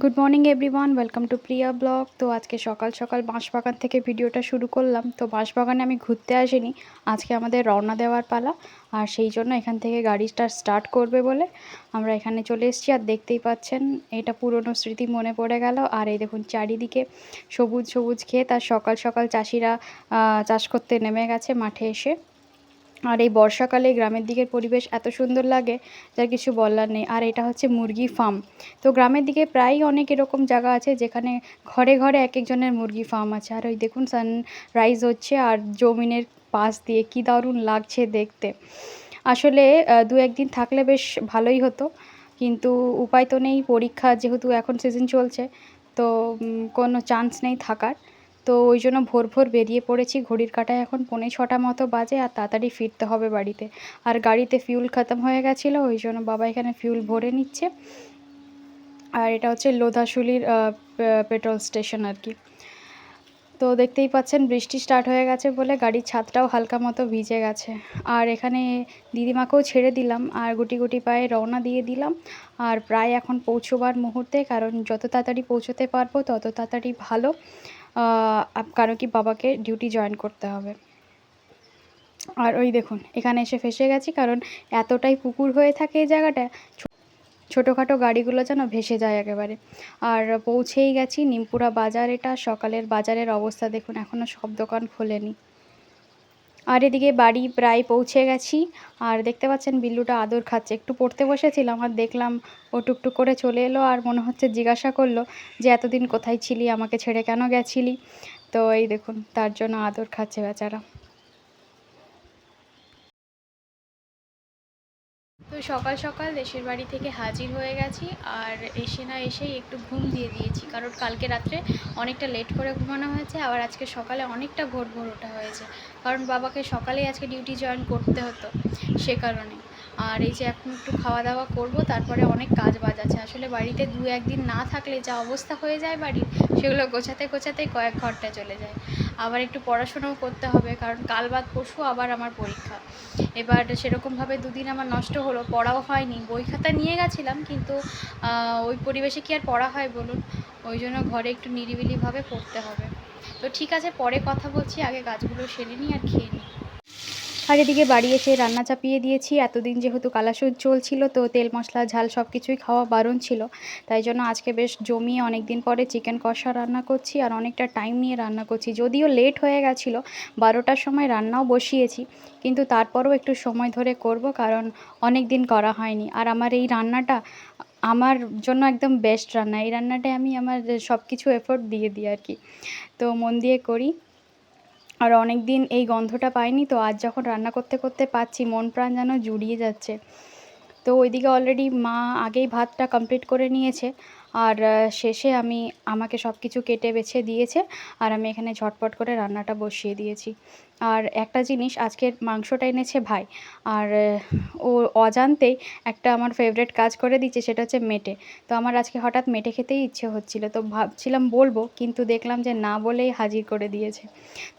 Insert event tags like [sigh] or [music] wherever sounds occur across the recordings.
Good morning everyone welcome to Priya blog তো আজকে সকাল সকাল বাঁশবাগান থেকে ভিডিওটা শুরু করলাম। তো বাঁশবাগানে আমি ঘুরতে আসিনি। আজকে আমাদের রওনা দেওয়ার পালা। আর সেই জন্য এখান থেকে গাড়িটা স্টার্ট করবে বলে আমরা এখানে চলে এসেছি। আর দেখতেই পাচ্ছেন, এটা পুরনো স্মৃতি মনে পড়ে গেল। আর এই দেখুন, চারিদিকে সবুজ সবুজ ক্ষেত। আর সকাল সকাল চাষিরা চাষ করতে নেমে গেছে মাঠে এসে। আর এই বর্ষাকালে গ্রামের দিকের পরিবেশ এত সুন্দর লাগে, যার কিছু বলার নেই। আর এটা হচ্ছে মুরগি ফার্ম তো গ্রামের দিকে প্রায়ই অনেক এরকম জায়গা আছে, যেখানে ঘরে ঘরে এক একজনের মুরগি ফার্ম আছে। আর ওই দেখুন সানরাইজ হচ্ছে আর জমিনের পাশ দিয়ে কী দারুণ লাগছে দেখতে। আসলে দু একদিন থাকলে বেশ ভালোই হতো, কিন্তু উপায় তো নেই, পরীক্ষা যেহেতু এখন সিজন চলছে, তো কোনো চান্স নেই থাকার। তো ওই জন্য ভোর ভোর বেরিয়ে পড়েছি। ঘড়ির কাঁটায় এখন পৌনে ছটা মতো বাজে আর তাড়াতাড়ি ফিরতে হবে বাড়িতে। আর গাড়িতে ফিউল খতম হয়ে গেছিল, ওই জন্য বাবা এখানে ফিউল ভরে নিচ্ছে। আর এটা হচ্ছে লোধাশুলির পেট্রোল স্টেশন আর কি। তো দেখতেই পাচ্ছেন বৃষ্টি স্টার্ট হয়ে গেছে বলে গাড়ির ছাদটাও হালকা মতো ভিজে গেছে। আর এখানে দিদিমাকেও ছেড়ে দিলাম, আর গুটি গুটি পায়ে রওনা দিয়ে দিলাম। আর প্রায় এখন পৌঁছবার মুহূর্তে, কারণ যত তাড়াতাড়ি পৌঁছতে পারব তত তাড়াতাড়ি ভালো। কারণ কি বাবাকে ডিউটি জয়েন করতে হবে। আর ওই দেখুন, এখানে এসে ফেসে গেছি, কারণ এতটাই পুকুর হয়ে থাকে এই জায়গাটা, ছোটোখাটো গাড়িগুলো যেন ভেসে যায় একেবারে। আর পৌঁছেই গেছি, নিমপুরা বাজার এটা, সকালের বাজারের অবস্থা দেখুন এখনও সব দোকান খোলেনি। আর এদিকে বাড়ি প্রায় পৌঁছে গেছি। আর দেখতে পাচ্ছেন বিল্লুটা আদর খাচ্ছে। একটু পড়তে বসেছিলাম আর দেখলাম ও টুকটুক করে চলে এলো আর মনে হচ্ছে জিজ্ঞাসা করল যে, এতদিন কোথায় ছিলি? আমাকে ছেড়ে কেন গেছিলি? তো এই দেখুন, তার জন্য আদর খাচ্ছে বেচারা। তো সকাল সকাল দেশের বাড়ি থেকে হাজির হয়ে গেছি আর এসে না এসেই একটু ঘুম দিয়ে দিয়েছি। কারণ কালকে রাত্রে অনেকটা লেট করে ঘুমানো হয়েছে, আবার আজকে সকালে অনেকটা ভোর ভোর ওঠা হয়েছে। কারণ বাবাকে সকালেই আজকে ডিউটি জয়েন করতে হতো সে কারণে। আর এই যে এখন একটু খাওয়া দাওয়া করব, তারপরে অনেক কাজ বাজ আছে। আসলে বাড়িতে দু একদিন না থাকলে যা অবস্থা হয়ে যায় বাড়ির সেগুলো গোছাতে গোছাতেই কয়েক ঘণ্টা চলে যায়। আবার একটু পড়াশোনাও করতে হবে, কারণ কাল বাদ পরশু আবার আমার পরীক্ষা। এবার সেরকমভাবে দুদিন আমার নষ্ট হলো, পড়াও হয়নি। বই খাতা নিয়ে গেছিলাম, কিন্তু ওই পরিবেশে কি আর পড়া হয় বলুন? ওই জন্য ঘরে একটু নিরিবিলিভাবে পড়তে হবে। তো ঠিক আছে, পরে কথা বলছি, আগে গাছগুলো সেরে নিই আর খেয়ে নিই। আর এদিকে বাড়ি এসে রান্না চাপিয়ে দিয়েছি। এতদিন যেহেতু কালাসুদ চলছিল, তো তেল, মশলা, ঝাল সব কিছুই খাওয়া বারণ ছিল। তাই জন্য আজকে বেশ জমিয়ে অনেক দিন পরে চিকেন কষা রান্না করছি আর অনেকটা টাইম নিয়ে রান্না করছি। যদিও লেট হয়ে গেছিল, বারোটার সময় রান্নাও বসিয়েছি, কিন্তু তারপরও একটু সময় ধরে করব কারণ অনেক দিন করা হয়নি। আর আমার এই রান্নাটা আমার জন্য একদম বেস্ট রান্না। এই রান্নাটায় আমি আমার সব কিছু এফোর্ট দিয়ে দিই আর কি। তো মন দিয়ে করি। আর অনেক দিন এই গন্ধটা পাইনি, তো আজ যখন রান্না করতে করতে পাচ্ছি, মন প্রাণ যেন জুড়িয়ে যাচ্ছে। তো ওইদিকে অলরেডি মা আগেই ভাতটা কমপ্লিট করে নিয়েছে। আর শেষে আমি, আমাকে সব কিছু কেটে বেছে দিয়েছে আর আমি এখানে ঝটপট করে রান্নাটা বসিয়ে দিয়েছি। আর একটা জিনিস, আজকের মাংসটা এনেছে ভাই। আর, ও অজান্তেই একটা আমার ফেভারেট কাজ করে দিচ্ছে, সেটা হচ্ছে মেটে। তো আমার আজকে হঠাৎ মেটে খেতেই ইচ্ছে হচ্ছিল। তো ভাবছিলাম বলব, কিন্তু দেখলাম যে না বলেই হাজির করে দিয়েছে।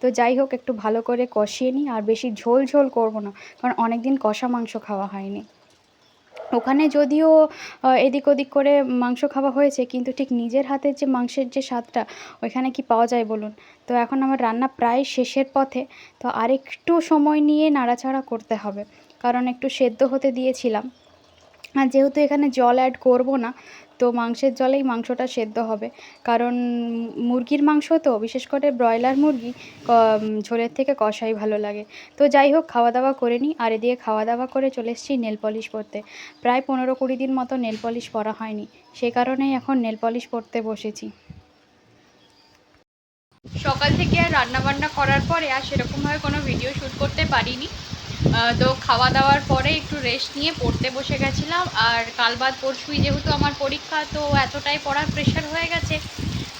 তো যাই হোক, একটু ভালো করে কষিয়ে নিই, আর বেশি ঝোল ঝোল করব না, কারণ অনেক দিন কষা মাংস খাওয়া হয়নি। ওখানে যদিও এদিক ওদিক করে মাংস খাওয়া হয়েছে, কিন্তু ঠিক নিজের হাতের যে মাংসের যে স্বাদটা, ওইখানে কি পাওয়া যায় বলুন? তো এখন আমার রান্না প্রায় শেষের পথে, তো আরেকটু সময় নিয়ে নাড়াচাড়া করতে হবে, কারণ একটু সেদ্ধ হতে দিয়েছিলাম। আর যেহেতু এখানে জল অ্যাড করব না তো মাংসের জলেই মাংসটা সেদ্ধ হবে। কারণ মুরগির মাংস তো, বিশেষ করে ব্রয়লার মুরগি ঝোলের থেকে কষাই ভালো লাগে। তো যাই হোক খাওয়া দাওয়া করে নিই। আর এদিকে খাওয়া দাওয়া করে চলে এসেছি নেল পলিশ পরতে। প্রায় পনেরো কুড়ি দিন মতো নেল পলিশ পরা হয়নি। সে কারণেই এখন নেল পলিশ পরতে বসেছি। সকাল থেকে আর রান্নাবান্না করার পরে আর সেরকমভাবে কোনো ভিডিও শ্যুট করতে পারিনি। তো খাওয়া দাওয়ার পরে একটু রেস্ট নিয়ে পড়তে বসে গেছিলাম। আর কাল বাদ পরশুই যেহেতু আমার পরীক্ষা, তো এতটাই পড়ার প্রেশার হয়ে গেছে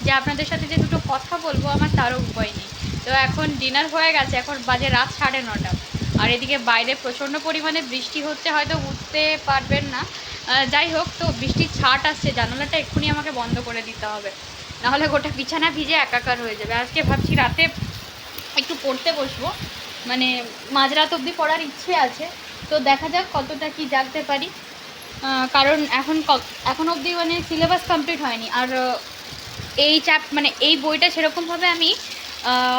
যে আপনাদের সাথে যে দুটো কথা বলব, আমার তারও উপায় নেই। তো এখন ডিনার হয়ে গেছে, এখন বাজে রাত সাড়ে নটা। আর এদিকে বাইরে প্রচণ্ড পরিমাণে বৃষ্টি হচ্ছে, হয়তো বুঝতে পারবেন না। যাই হোক, তো বৃষ্টির ছাট আসছে, জানালাটা এক্ষুনি আমাকে বন্ধ করে দিতে হবে। নাহলে গোটা বিছানা ভিজে একাকার হয়ে যাবে। আজকে ভাবছি রাতে একটু পড়তে বসবো। মানে মাঝরাত অবধি পড়ার ইচ্ছে আছে, তো দেখা যাক কতটা কি জাগতে পারি। কারণ এখন এখন অবধি মানে সিলেবাস কমপ্লিট হয়নি। আর এই চ্যাপ মানে এই বইটা সেরকমভাবে আমি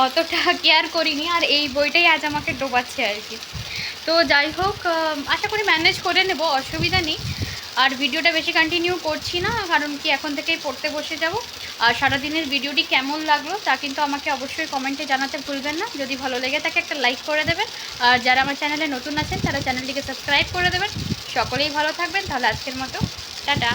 অতটা [laughs] কেয়ার করিনি। আর এই বইটাই আজ আমাকে ডোবাচ্ছে আর কি। তো যাই হোক আশা করি ম্যানেজ করে নেব, অসুবিধা নেই। আর ভিডিওটা বেশি কন্টিনিউ করছি না, কারণ কি এখন থেকেই পড়তে বসে যাব। সারাদিনের ভিডিওটি কেমন লাগল তা কিন্তু আমাকে অবশ্যই কমেন্টে জানাতে ভুলবেন না। যদি ভালো লেগে থাকে একটা লাইক করে দেবেন। আর যারা আমার চ্যানেলে নতুন আছেন, তারা চ্যানেলটিকে সাবস্ক্রাইব করে দেবেন। সকলেই ভালো থাকবেন। তাহলে আজকের মতো। টাটা।